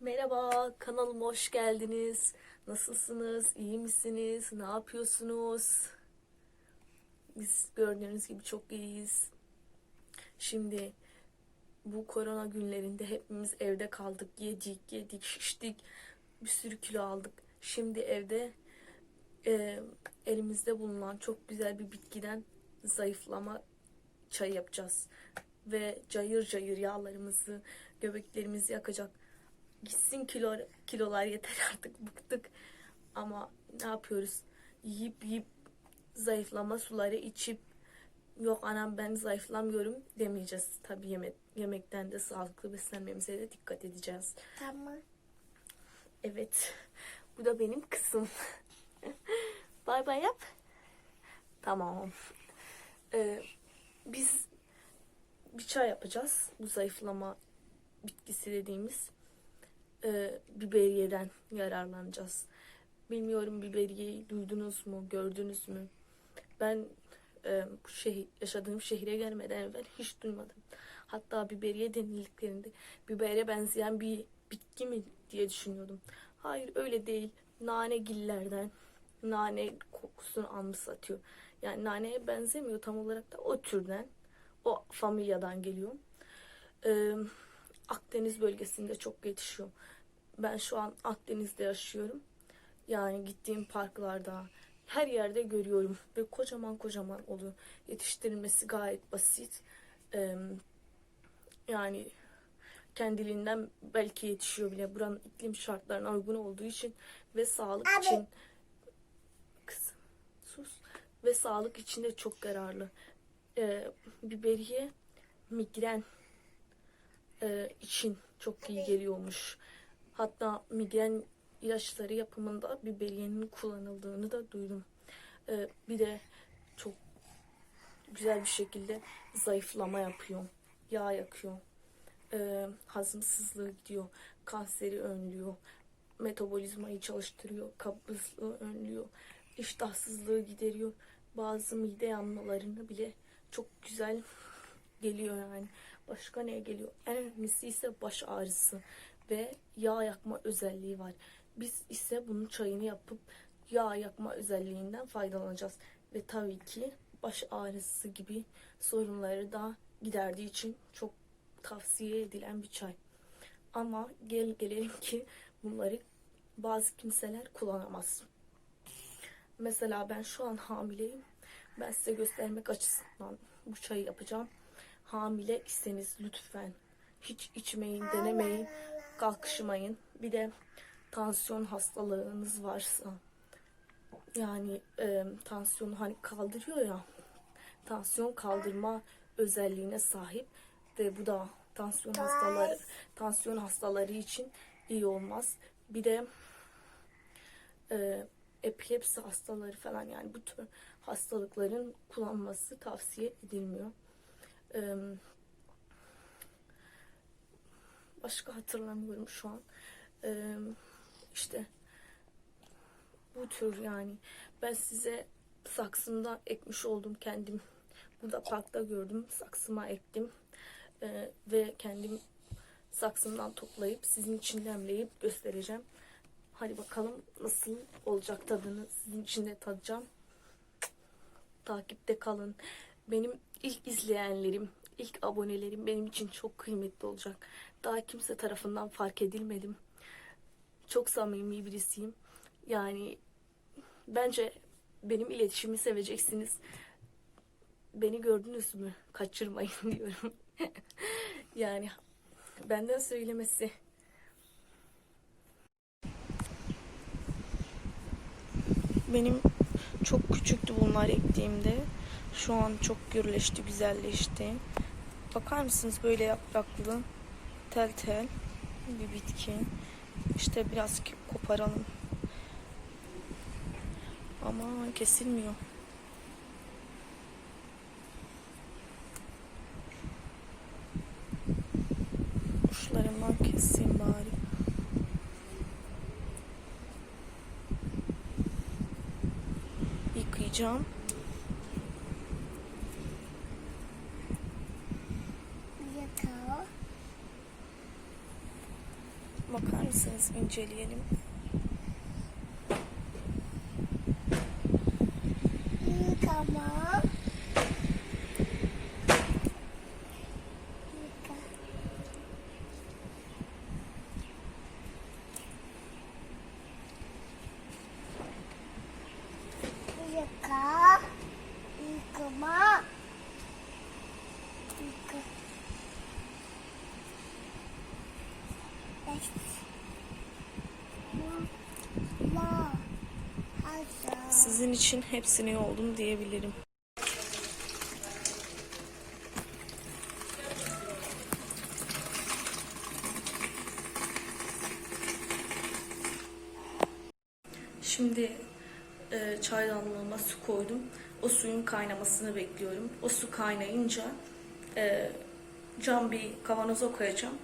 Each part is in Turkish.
Merhaba, kanalıma hoş geldiniz. Nasılsınız? İyi misiniz? Ne yapıyorsunuz? Biz gördüğünüz gibi çok iyiyiz. Şimdi bu korona günlerinde hepimiz evde kaldık. Yedik, yedik, şiştik. Bir sürü kilo aldık. Şimdi evde e, elimizde bulunan çok güzel bir bitkiden zayıflama çay yapacağız. Ve cayır cayır yağlarımızı, göbeklerimizi yakacak. Gitsin kilo, kilolar yeter artık bıktık. Ama ne yapıyoruz? Yiyip yiyip zayıflama suları içip yok anam ben zayıflamıyorum demeyeceğiz. Tabii yemek, yemekten de sağlıklı beslenmemize de dikkat edeceğiz. Tamam. Evet. Bu da benim kızım. bay bay yap. Tamam. Ee, biz bir çay yapacağız. Bu zayıflama bitkisi dediğimiz e, biberiyeden yararlanacağız. Bilmiyorum biberiyeyi duydunuz mu, gördünüz mü? Ben e, bu şehir, yaşadığım şehire gelmeden evvel hiç duymadım. Hatta biberiye denildiklerinde bibere benzeyen bir bitki mi diye düşünüyordum. Hayır öyle değil. Nanegillerden nane kokusunu anımsatıyor. Yani naneye benzemiyor tam olarak da o türden, o familyadan geliyor. Ee, Akdeniz bölgesinde çok yetişiyor. Ben şu an Akdeniz'de yaşıyorum. Yani gittiğim parklarda her yerde görüyorum ve kocaman kocaman oluyor. Yetiştirilmesi gayet basit. Ee, yani kendiliğinden belki yetişiyor bile buranın iklim şartlarına uygun olduğu için ve sağlık Abi. için kızım sus ve sağlık için de çok yararlı. Ee, biberiye migren e, için çok iyi geliyormuş. Hatta migren ilaçları yapımında biberiyenin kullanıldığını da duydum. Ee, bir de çok güzel bir şekilde zayıflama yapıyor. Yağ yakıyor. Ee, hazımsızlığı gidiyor. Kanseri önlüyor. Metabolizmayı çalıştırıyor. Kabızlığı önlüyor. İştahsızlığı gideriyor. Bazı mide yanmalarını bile çok güzel geliyor yani. Başka ne geliyor? En önemlisi ise baş ağrısı ve yağ yakma özelliği var. Biz ise bunun çayını yapıp yağ yakma özelliğinden faydalanacağız. Ve tabii ki baş ağrısı gibi sorunları da giderdiği için çok tavsiye edilen bir çay. Ama gel gelelim ki bunları bazı kimseler kullanamaz. Mesela ben şu an hamileyim. Ben size göstermek açısından bu çayı yapacağım. Hamile iseniz lütfen hiç içmeyin, denemeyin, kalkışmayın. Bir de tansiyon hastalığınız varsa yani e, tansiyonu hani kaldırıyor ya tansiyon kaldırma özelliğine sahip ve bu da tansiyon hastaları tansiyon hastaları için iyi olmaz. Bir de e, epilepsi hastaları falan yani bu tür hastalıkların kullanması tavsiye edilmiyor. Başka hatırlamıyorum şu an. E, işte bu tür yani ben size saksımda ekmiş oldum kendim. Burada parkta gördüm. Saksıma ektim. Ve kendim saksımdan toplayıp sizin için demleyip göstereceğim. Hadi bakalım nasıl olacak tadını sizin için de tadacağım. Takipte kalın. Benim ilk izleyenlerim, ilk abonelerim benim için çok kıymetli olacak. Daha kimse tarafından fark edilmedim. Çok samimi birisiyim. Yani bence benim iletişimi seveceksiniz. Beni gördünüz mü? Kaçırmayın diyorum. yani benden söylemesi. Benim çok küçüktü bunlar ektiğimde. Şu an çok gürleşti, güzelleşti. Bakar mısınız böyle yapraklı, tel tel bir bitki. İşte biraz koparalım. Ama kesilmiyor. Uçlarından keseyim bari. Yıkayacağım. Bakar mısınız inceleyelim. Sizin için hepsini yoldum diyebilirim. Şimdi e, çaydanlığıma su koydum. O suyun kaynamasını bekliyorum. O su kaynayınca e, cam bir kavanoza koyacağım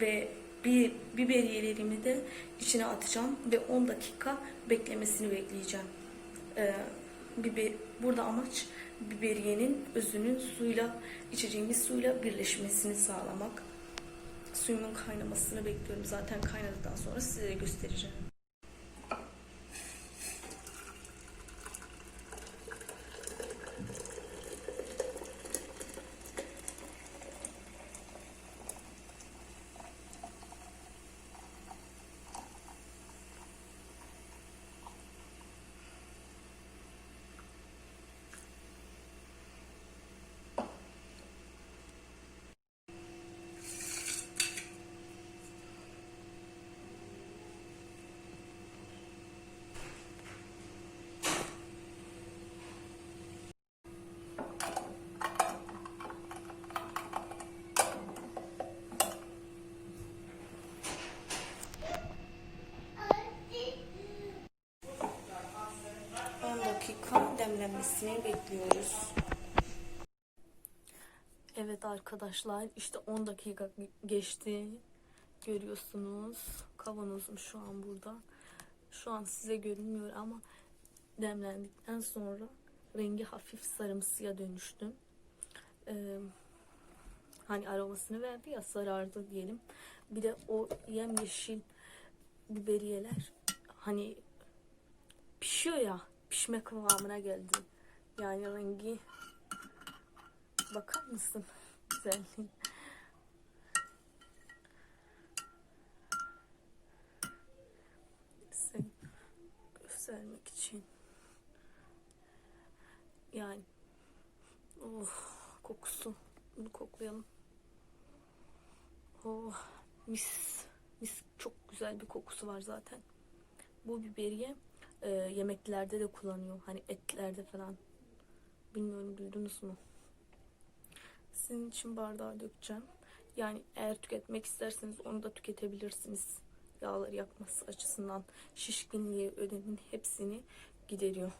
ve bir biberiyelerimi de içine atacağım ve 10 dakika beklemesini bekleyeceğim. E, biber, burada amaç biberiyenin özünün suyla içeceğimiz suyla birleşmesini sağlamak. Suyumun kaynamasını bekliyorum. Zaten kaynadıktan sonra size göstereceğim. Demlenmesini bekliyoruz. Evet arkadaşlar işte 10 dakika geçti. Görüyorsunuz. Kavanozum şu an burada. Şu an size görünmüyor ama demlendikten sonra rengi hafif sarımsıya dönüştü. Ee, hani aromasını verdi ya sarardı diyelim. Bir de o yemyeşil biberiyeler hani pişiyor ya pişme kıvamına geldi. Yani rengi bakar mısın güzelliği. Size göstermek için. Yani oh kokusu bunu koklayalım. Oh mis mis çok güzel bir kokusu var zaten. Bu biberiye e, yemeklerde de kullanıyor. Hani etlerde falan. Bilmiyorum duydunuz mu? Sizin için bardağa dökeceğim. Yani eğer tüketmek isterseniz onu da tüketebilirsiniz. Yağları yakması açısından şişkinliği, ödemin hepsini gideriyor.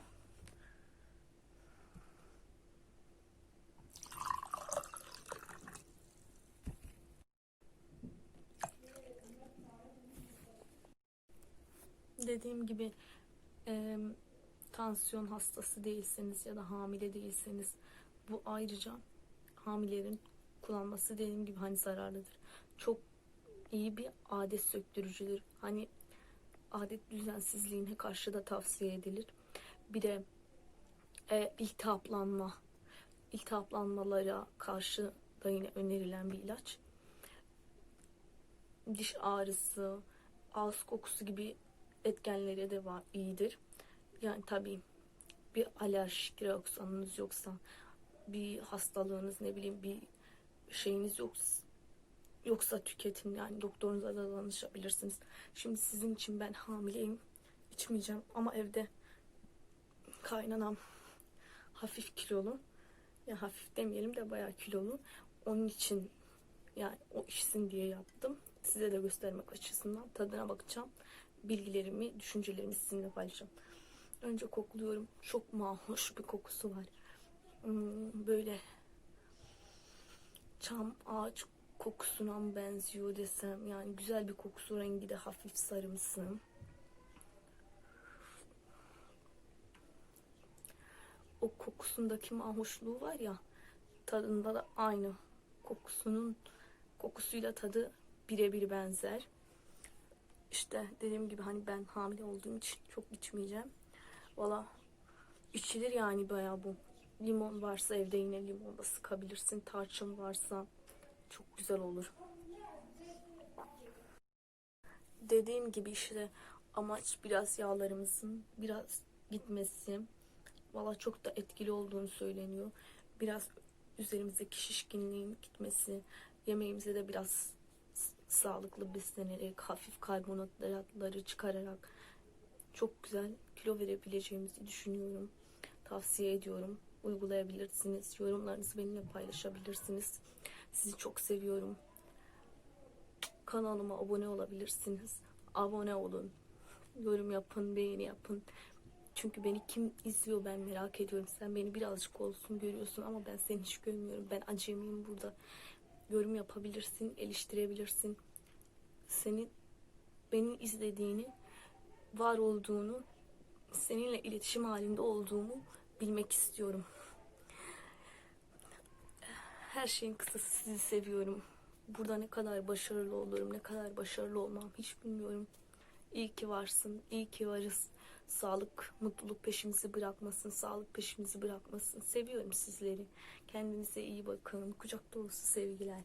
Dediğim gibi tansiyon hastası değilseniz ya da hamile değilseniz bu ayrıca hamilelerin kullanması dediğim gibi hani zararlıdır. Çok iyi bir adet söktürücüdür. Hani adet düzensizliğine karşı da tavsiye edilir. Bir de e, iltihaplanma, iltihaplanmalara karşı da yine önerilen bir ilaç. Diş ağrısı, ağız kokusu gibi etkenleri de var, iyidir. Yani tabii bir alerjik reaksiyonunuz yoksa, bir hastalığınız ne bileyim bir şeyiniz yoksa, yoksa tüketin yani doktorunuza da danışabilirsiniz. Şimdi sizin için ben hamileyim içmeyeceğim ama evde kaynanam hafif kilolu. Ya hafif demeyelim de bayağı kilolu. Onun için yani o içsin diye yaptım. Size de göstermek açısından tadına bakacağım. Bilgilerimi, düşüncelerimi sizinle paylaşacağım. Önce kokluyorum. Çok mahoş bir kokusu var. Hmm, böyle çam ağaç kokusuna mı benziyor desem. Yani güzel bir kokusu rengi de hafif sarımsı. O kokusundaki mahoşluğu var ya tadında da aynı. Kokusunun kokusuyla tadı birebir benzer. işte dediğim gibi hani ben hamile olduğum için çok içmeyeceğim. Valla içilir yani bayağı bu. Limon varsa evde yine limon da sıkabilirsin. Tarçın varsa çok güzel olur. Dediğim gibi işte amaç biraz yağlarımızın biraz gitmesi. Valla çok da etkili olduğunu söyleniyor. Biraz üzerimizdeki şişkinliğin gitmesi. Yemeğimize de biraz sağlıklı beslenerek, hafif karbonhidratları çıkararak çok güzel kilo verebileceğimizi düşünüyorum. Tavsiye ediyorum. Uygulayabilirsiniz. Yorumlarınızı benimle paylaşabilirsiniz. Sizi çok seviyorum. Kanalıma abone olabilirsiniz. Abone olun. Yorum yapın, beğeni yapın. Çünkü beni kim izliyor ben merak ediyorum. Sen beni birazcık olsun görüyorsun ama ben seni hiç görmüyorum. Ben acemiyim burada. Yorum yapabilirsin, eleştirebilirsin. Senin beni izlediğini, var olduğunu, seninle iletişim halinde olduğumu bilmek istiyorum. Her şeyin kısası sizi seviyorum. Burada ne kadar başarılı olurum, ne kadar başarılı olmam hiç bilmiyorum. İyi ki varsın, iyi ki varız. Sağlık, mutluluk peşimizi bırakmasın, sağlık peşimizi bırakmasın. Seviyorum sizleri. Kendinize iyi bakın. Kucak dolusu sevgiler.